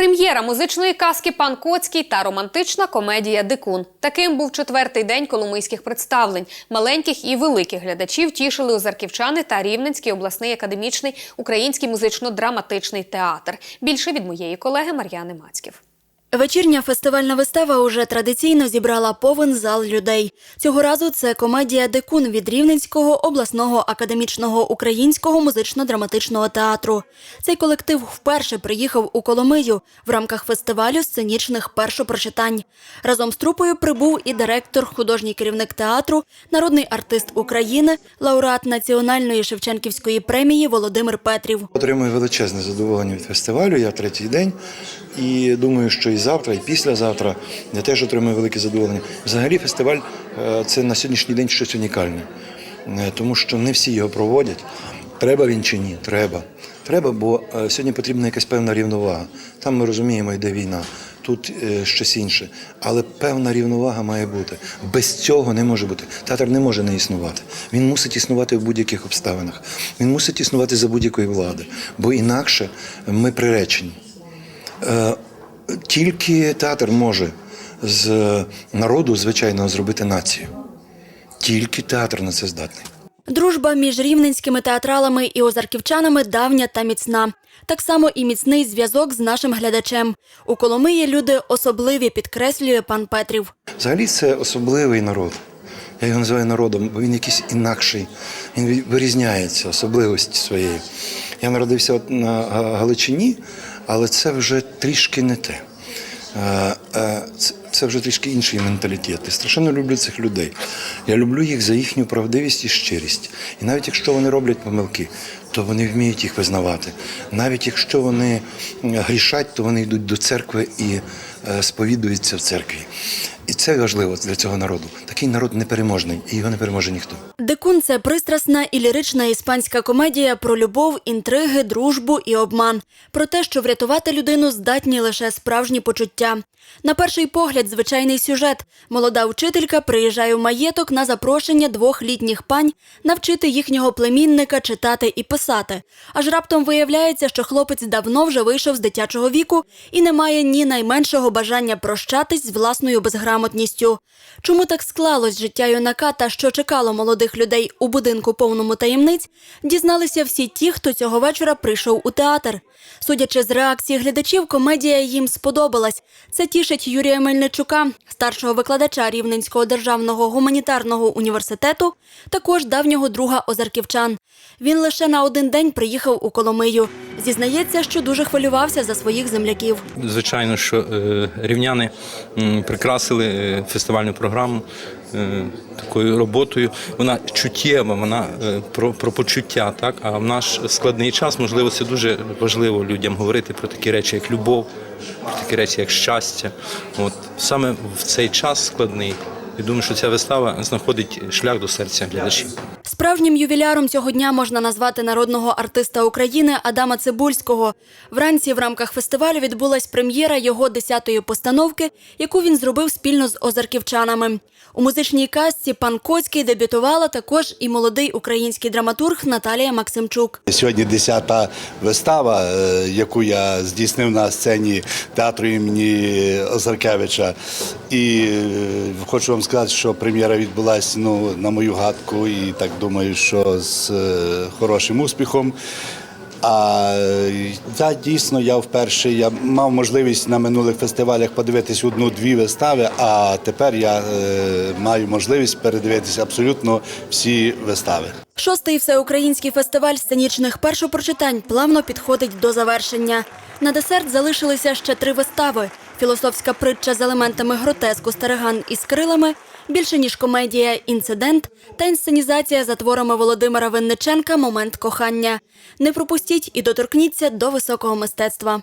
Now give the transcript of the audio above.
Прем'єра музичної казки Пан Коцький та романтична комедія Дикун. Таким був четвертий день коломийських представлень. Маленьких і великих глядачів тішили озарківчани та Рівненський обласний академічний український музично-драматичний театр. Більше від моєї колеги Мар'яни Мацьків. Вечірня фестивальна вистава уже традиційно зібрала повен зал людей. Цього разу це комедія Декун від Рівненського обласного академічного українського музично-драматичного театру. Цей колектив вперше приїхав у Коломию в рамках фестивалю сценічних першопрочитань. Разом з трупою прибув і директор, художній керівник театру, народний артист України, лауреат національної Шевченківської премії Володимир Петрів. Отримую величезне задоволення від фестивалю. Я третій день. І думаю, що завтра, і післязавтра я теж отримую велике задоволення. Взагалі, фестиваль е, це на сьогоднішній день щось унікальне, Е, тому що не всі його проводять. Треба він чи ні? Треба. Треба, бо е, сьогодні потрібна якась певна рівновага. Там ми розуміємо, йде війна. Тут щось інше, але певна рівновага має бути. Без цього не може бути. Театр не може не існувати. Він мусить існувати в будь-яких обставинах. Він мусить існувати за будь-якої влади, бо інакше ми приречені. Е, Тільки театр може з народу, звичайно, зробити націю. Тільки театр на це здатний. Дружба між рівненськими театралами і озарківчанами давня та міцна. Так само і міцний зв'язок з нашим глядачем. У Коломиї люди особливі, підкреслює пан Петрів. Взагалі це особливий народ. Я його називаю народом, бо він якийсь інакший. Він вирізняється особливості своєю. Я народився на Галичині, але це вже трішки не те. Е, е, це- вже трішки інший менталітет. Я страшенно люблю цих людей. Я люблю їх за їхню правдивість і щирість. І навіть якщо вони роблять помилки, то вони вміють їх визнавати. Навіть якщо вони грішать, то вони йдуть до церкви і е, сповідуються в церкві. І це важливо для цього народу. Такий народ непереможний, і його не переможе ніхто. Декун це пристрасна і лірична іспанська комедія про любов, інтриги, дружбу і обман. Про те, що врятувати людину здатні лише справжні почуття. На перший погляд, звичайний сюжет. Молода вчителька приїжджає в маєток на запрошення двох літніх пань навчити їхнього племінника читати і писати. Аж раптом виявляється, що хлопець давно вже вийшов з дитячого віку і не має ні найменшого бажання прощатись з власною безграмотністю. Чому так склалось життя юнака та що чекало молодих людей у будинку повному таємниць, дізналися всі ті, хто цього вечора прийшов у театр. Судячи з реакції глядачів, комедія їм сподобалась. Це тішить Юрія Мельничука, старшого викладача Рівненського державного гуманітарного університету, також давнього друга озарківчан. Він лише на один день приїхав у Коломию. Зізнається, що дуже хвилювався за своїх земляків. Звичайно, що е, рівняни прикрасили е, фестивальну програму такою роботою. Вона чуттєва, вона е, про, про почуття. Так? А в наш складний час, можливо, це дуже важливо людям говорити про такі речі, як любов, про такі речі, як щастя. От саме в цей час складний. Я думаю, що ця вистава знаходить шлях до серця глядачів. Справжнім ювіляром цього дня можна назвати народного артиста України Адама Цибульського. Вранці в рамках фестивалю відбулась прем'єра його десятої постановки, яку він зробив спільно з озарківчанами. У музичній казці пан Коцький дебютувала також і молодий український драматург Наталія Максимчук. Сьогодні десята вистава, е, яку я здійснив на сцені театру імені Озаркевича. І е, хочу вам сказати, що прем'єра відбулася ну, на мою гадку, і так думаю, що з е, хорошим успіхом. А я дійсно я вперше я мав можливість на минулих фестивалях подивитись одну-дві вистави, а тепер я е, маю можливість передивитися абсолютно всі вистави. Шостий всеукраїнський фестиваль сценічних першопрочитань плавно підходить до завершення. На десерт залишилися ще три вистави: філософська притча з елементами гротеску стариган із крилами, більше ніж комедія інцидент та інсценізація за творами Володимира Винниченка Момент кохання. Не пропустіть і доторкніться до високого мистецтва.